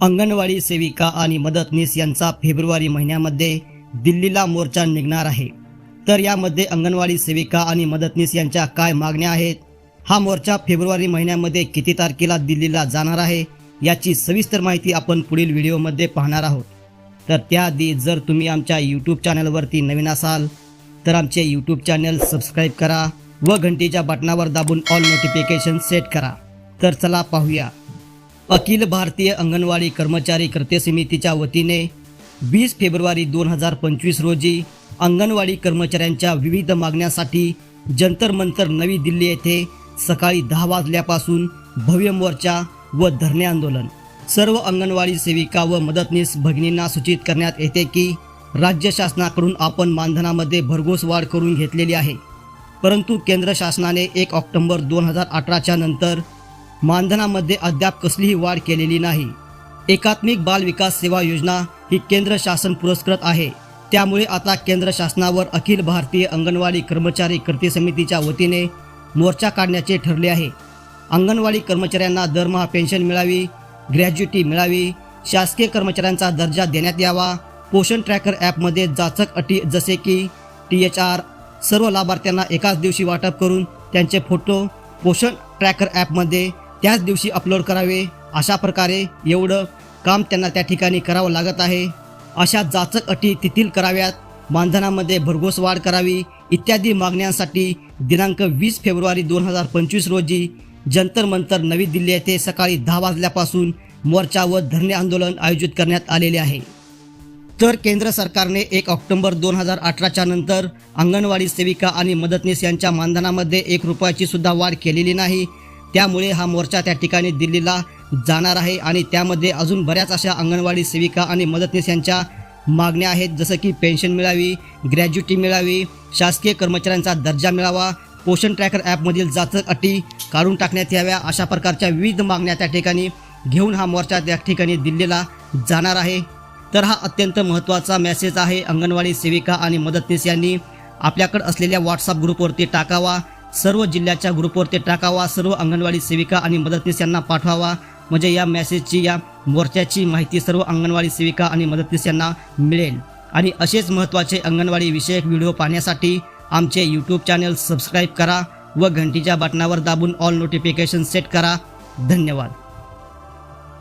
अंगणवाडी सेविका आणि मदतनीस यांचा फेब्रुवारी महिन्यामध्ये दिल्लीला मोर्चा निघणार आहे. तर यामध्ये अंगणवाडी सेविका आणि मदतनीस यांच्या काय मागण्या आहेत? हा मोर्चा फेब्रुवारी महिन्यामध्ये किती तारखेला दिल्लीला जाणार आहे? याची सविस्तर माहिती आपण पुढील व्हिडिओमध्ये पाहणार आहोत. तर त्याआधी जर तुम्ही आमच्या यूट्यूब चॅनलवरती नवीन असाल तर आमचे यूट्यूब चॅनल सबस्क्राईब करा व घंटीच्या बटनावर दाबून ऑल नोटिफिकेशन सेट करा. तर चला पाहूया. अखिल भारतीय अंगणवाडी कर्मचारी कर्ते समितीच्या वतीने वीस फेब्रुवारी दोन हजार पंचवीस रोजी अंगणवाडी कर्मचाऱ्यांच्या विविध मागण्यासाठी जंतर मंतर नवी दिल्ली येथे सकाळी दहा वाजल्यापासून भव्य मोर्चा व धरणे आंदोलन. सर्व अंगणवाडी सेविका व मदतनीस भगिनींना सूचित करण्यात येते की राज्य शासनाकडून आपण मानधनामध्ये भरघोस वाढ करून घेतलेली आहे. परंतु केंद्र शासनाने एक ऑक्टोबर दोन हजार अठराच्या नंतर मानधनामध्ये अद्याप कसलीही वाढ केलेली नाही. एकात्मिक बाल विकास सेवा योजना ही केंद्र शासन पुरस्कृत आहे. त्यामुळे आता केंद्र शासनावर अखिल भारतीय अंगणवाडी कर्मचारी कृती समितीच्या वतीने मोर्चा काढण्याचे ठरले आहे. अंगणवाडी कर्मचाऱ्यांना दरमहा पेन्शन मिळावी ग्रॅज्युटी मिळावी शासकीय कर्मचाऱ्यांचा दर्जा देण्यात यावा पोषण ट्रॅकर ॲपमध्ये जाचक अटी जसे की टी एच आर सर्व लाभार्थ्यांना एकाच दिवशी वाटप करून त्यांचे फोटो पोषण ट्रॅकर ॲपमध्ये त्याच दिवशी अपलोड करावे. अशा प्रकारे एवढं काम त्यांना त्या ठिकाणी करावं लागत आहे. अशा जाचक अटी तेथील कराव्यात. मानधनामध्ये भरघोस वाढ करावी. इत्यादी मागण्यांसाठी दिनांक वीस फेब्रुवारी दोन हजार पंचवीस रोजी जंतर मंतर नवी दिल्ली येथे सकाळी दहा वाजल्यापासून मोर्चा व धरणे आंदोलन आयोजित करण्यात आलेले आहे. तर केंद्र सरकारने एक ऑक्टोबर दोन हजार अठराच्या नंतर अंगणवाडी सेविका आणि मदतनीस यांच्या मानधनामध्ये एक रुपयाची सुद्धा वाढ केलेली नाही. त्यामुळे हा मोर्चा त्या ठिकाणी दिल्लीला जाणार आहे आणि त्यामध्ये अजून बऱ्याच अशा अंगणवाडी सेविका आणि मदतनीस यांच्या मागण्या आहेत जसं की पेन्शन मिळावी ग्रॅज्युटी मिळावी शासकीय कर्मचाऱ्यांचा दर्जा मिळावा पोषण ट्रॅकर ॲपमधील जाचक अटी काढून टाकण्यात याव्या अशा प्रकारच्या विविध मागण्या त्या ठिकाणी घेऊन हा मोर्चा त्या ठिकाणी दिल्लीला जाणार आहे. तर हा अत्यंत महत्त्वाचा मेसेज आहे. अंगणवाडी सेविका आणि मदतनीस यांनी आपल्याकडं असलेल्या व्हॉट्सअप ग्रुपवरती टाकावा. सर्व जिल्ह्याच्या ग्रुपवरती टाकावा सर्व अंगणवाडी सेविका आणि मदतनीस यांना पाठवावा. म्हणजे या मेसेजची या मोर्चाची माहिती सर्व अंगणवाडी सेविका आणि मदतनीस यांना मिळेल. आणि असेच महत्त्वाचे अंगणवाडी विषयक व्हिडिओ पाहण्यासाठी आमचे यूट्यूब चॅनल सबस्क्राईब करा व घंटीच्या बटनावर दाबून ऑल नोटिफिकेशन सेट करा. धन्यवाद.